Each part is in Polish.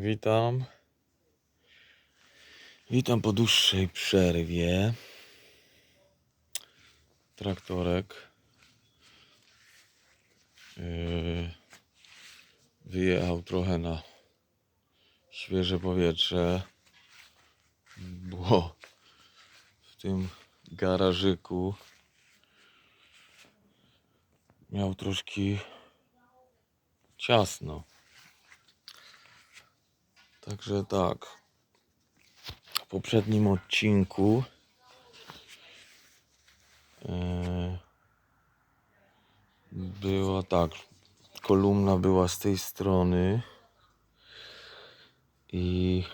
Witam. Witam po dłuższej przerwie. Traktorek yy, wyjechał trochę na świeże powietrze, bo w tym garażyku miał troszkę ciasno. Także tak. W poprzednim odcinku e, była tak. Kolumna była z tej strony i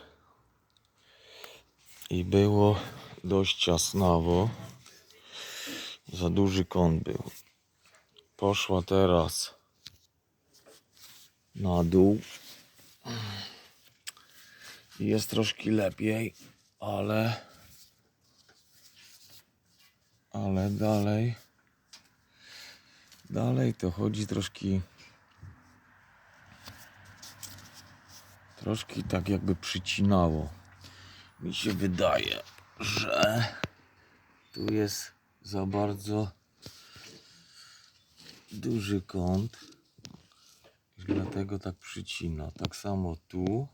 i było dość ciasnawo. Za duży kąt był. Poszła teraz na dół. Jest troszkę lepiej, ale ale dalej dalej to chodzi troszkę troszkę tak jakby przycinało. Mi się wydaje, że tu jest za bardzo duży kąt. Dlatego tak przycina. Tak samo tu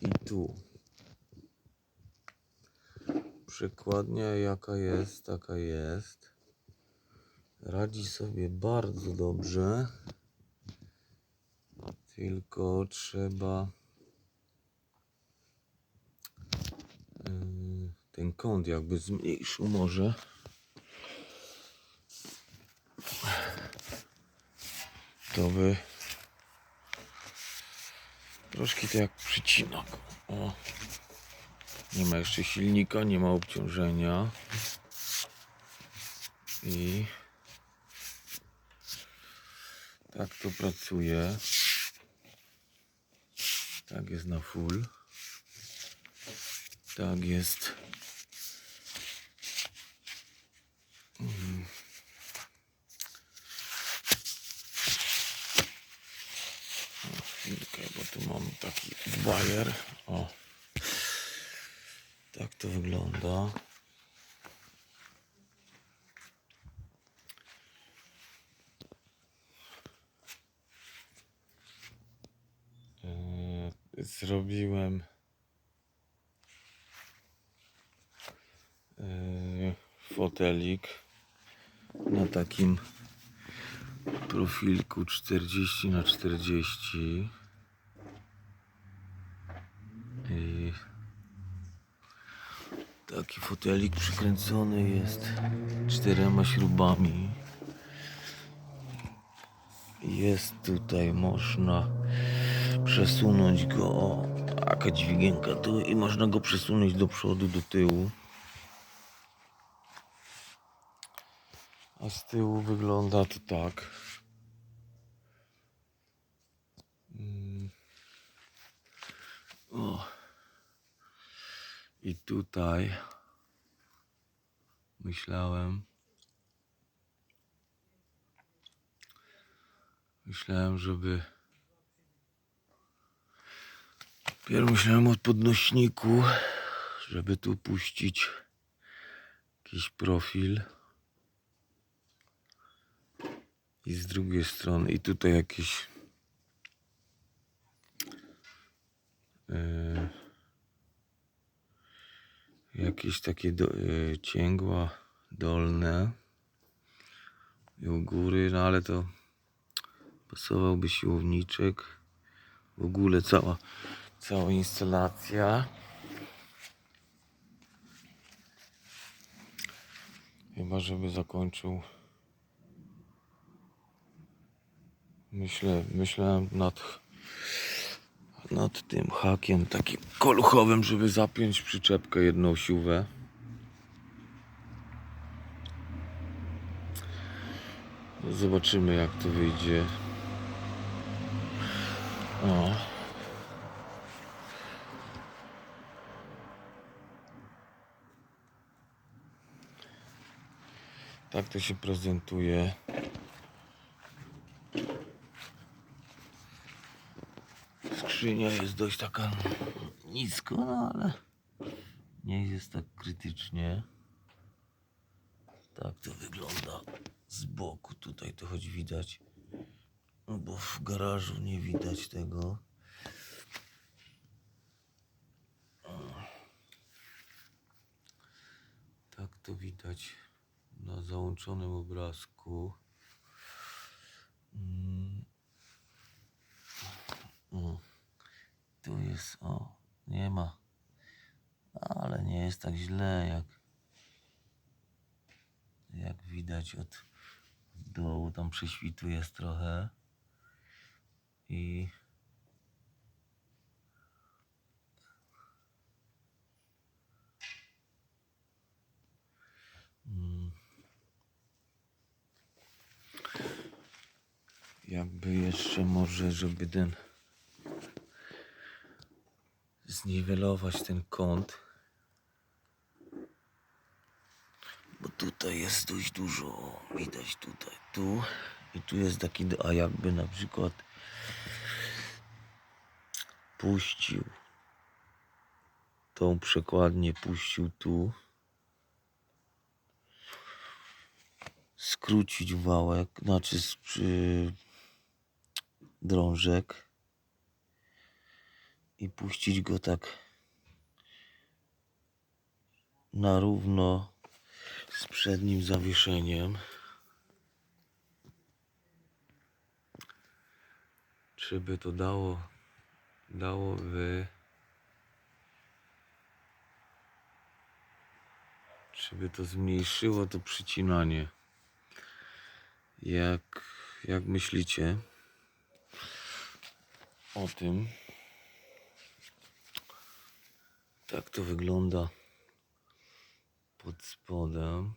i tu. Przekładnia jaka jest, taka jest. Radzi sobie bardzo dobrze. Tylko trzeba yy, ten kąt jakby zmniejszył może. To by troszkę to jak przycinak. O. Nie ma jeszcze silnika, nie ma obciążenia. I tak to pracuje. Tak jest na full. Tak jest. Mm. O, Chwilkę, bo tu mam taki bajer. O. Tak to wygląda. Eee, Zrobiłem eee, fotelik na takim profilku 40 na 40 i Taki fotelik przykręcony jest czterema śrubami. Jest tutaj, można przesunąć go. O, taka dźwigienka tu i można go przesunąć do przodu, do tyłu. A z tyłu wygląda to tak. Mm. O. I tutaj myślałem, myślałem, żeby. Pierw myślałem o podnośniku, żeby tu puścić jakiś profil. I z drugiej strony, i tutaj jakieś. Yy, jakieś takie do, e, cięgła dolne i u góry, no ale to pasowałby siłowniczek. W ogóle cała, cała instalacja. Chyba, żeby zakończył. Myślę, myślałem nad nad tym hakiem takim koluchowym, żeby zapiąć przyczepkę jedną siłę. Zobaczymy jak to wyjdzie. O. Tak to się prezentuje. Skrzynia jest dość taka nisko, no ale nie jest tak krytycznie. Tak to wygląda z boku. Tutaj to choć widać, no bo w garażu nie widać tego. Tak to widać na załączonym obrazku. Mm. O, tu jest, o, nie ma. Ale nie jest tak źle, jak jak widać od dołu. Tam prześwitu jest trochę. I Mm. Jakby jeszcze może, żeby ten zniwelować ten kąt. Bo tutaj jest dość dużo, widać tutaj, tu. I tu jest taki, a jakby na przykład puścił tą przekładnię, puścił tu, skrócić wałek, znaczy z, drążek i puścić go tak na równo z przednim zawieszeniem. Czy by to dało, dałoby, czy by to zmniejszyło to przycinanie? Jak, jak myślicie o tym? Tak to wygląda pod spodem.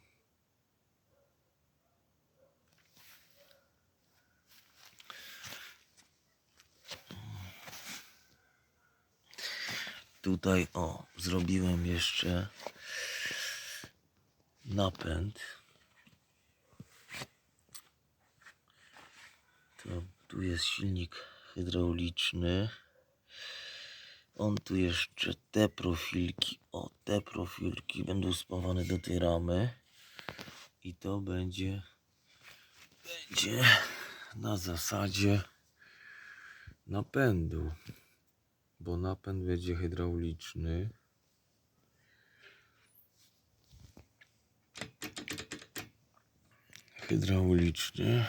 Tutaj o, zrobiłem jeszcze napęd. To tu jest silnik hydrauliczny. On tu jeszcze te profilki, o te profilki będą spawane do tej ramy. I to będzie, będzie na zasadzie napędu. Bo napęd będzie hydrauliczny. Hydrauliczny.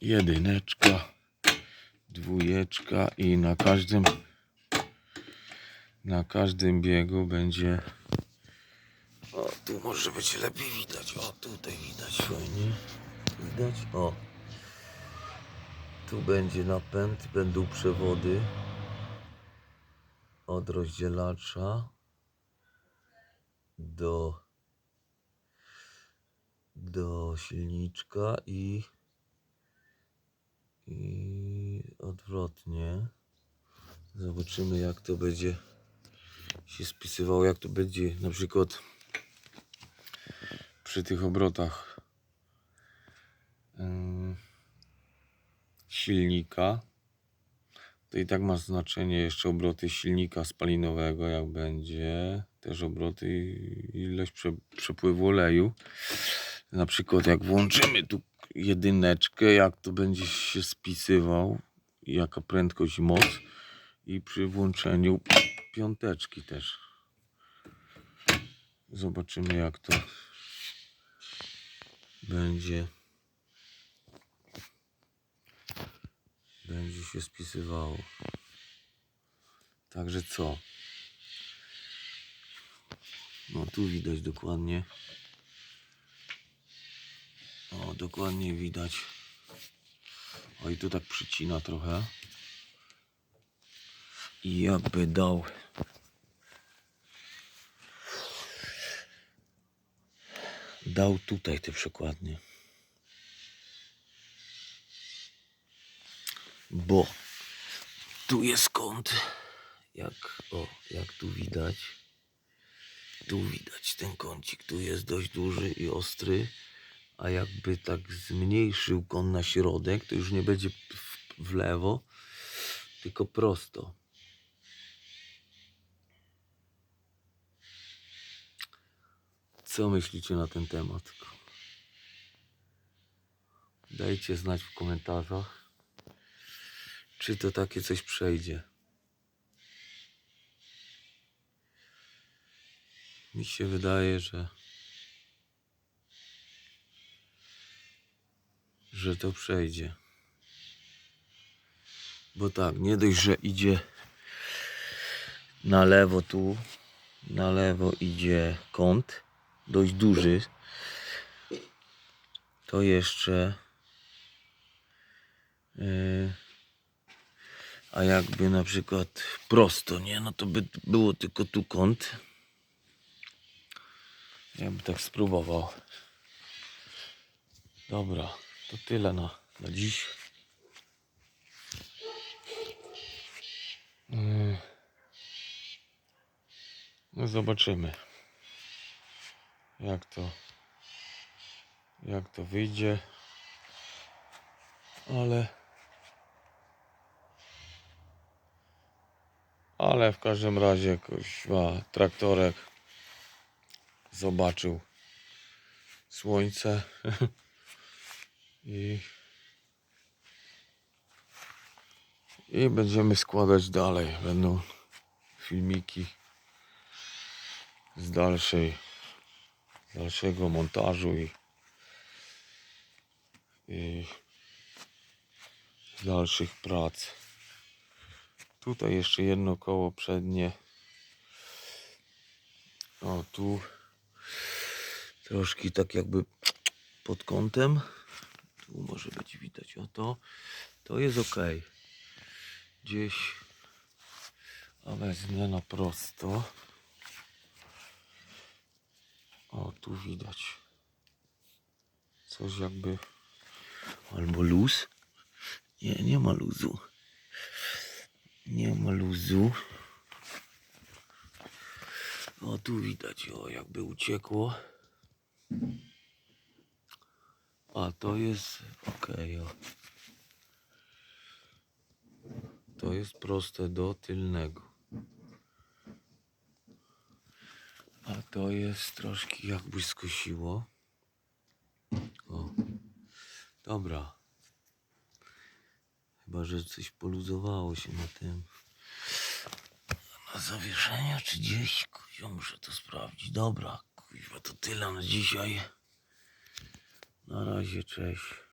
Jedyneczka dwójeczka i na każdym na każdym biegu będzie o tu może być lepiej widać. O tutaj widać fajnie. Widać? O. Tu będzie napęd będą przewody od rozdzielacza do do silniczka i i odwrotnie. Zobaczymy jak to będzie się spisywało, jak to będzie na przykład przy tych obrotach silnika. To i tak ma znaczenie jeszcze obroty silnika spalinowego, jak będzie. Też obroty i ilość prze, przepływu oleju. Na przykład jak włączymy tu jedyneczkę, jak to będzie się spisywał, jaka prędkość i moc i przy włączeniu piąteczki też. Zobaczymy jak to będzie będzie się spisywało. Także co? No tu widać dokładnie. O, dokładnie widać. O, i tu tak przycina trochę. I jakby dał. Dał tutaj te przekładnie. Bo tu jest kąt. Jak, o, jak tu widać. Tu widać ten kącik. Tu jest dość duży i ostry a jakby tak zmniejszył kąt na środek, to już nie będzie w- w lewo, tylko prosto. Co myślicie na ten temat? Dajcie znać w komentarzach, czy to takie coś przejdzie. Mi się wydaje, że że to przejdzie. Bo tak, nie dość, że idzie na lewo tu, na lewo idzie kąt, dość duży, to jeszcze yy, a jakby na przykład prosto, nie? No to by było tylko tu kąt. Ja bym tak spróbował. Dobra, to tyle na, na dziś. Yy. No zobaczymy. Jak to jak to wyjdzie. Ale ale w każdym razie kośwa traktorek zobaczył słońce i i będziemy składać dalej. Będą filmiki z dalszej dalszego montażu i, i dalszych prac. Tutaj jeszcze jedno koło przednie. O tu troszkę tak jakby pod kątem. Tu może być widać o to. To jest ok. Gdzieś a wezmę na prosto. O, tu widać. Coś jakby. Albo luz. Nie, nie ma luzu. Nie ma luzu. O, tu widać, o, jakby uciekło. A to jest ok. O. To jest proste do tylnego. A to jest troszkę jakby skusiło. O. Dobra. Chyba, że coś poluzowało się na tym. Na zawieszeniu czy gdzieś? Kuźwa, muszę to sprawdzić. Dobra, kuźwa, to tyle na dzisiaj. Na razie, cześć.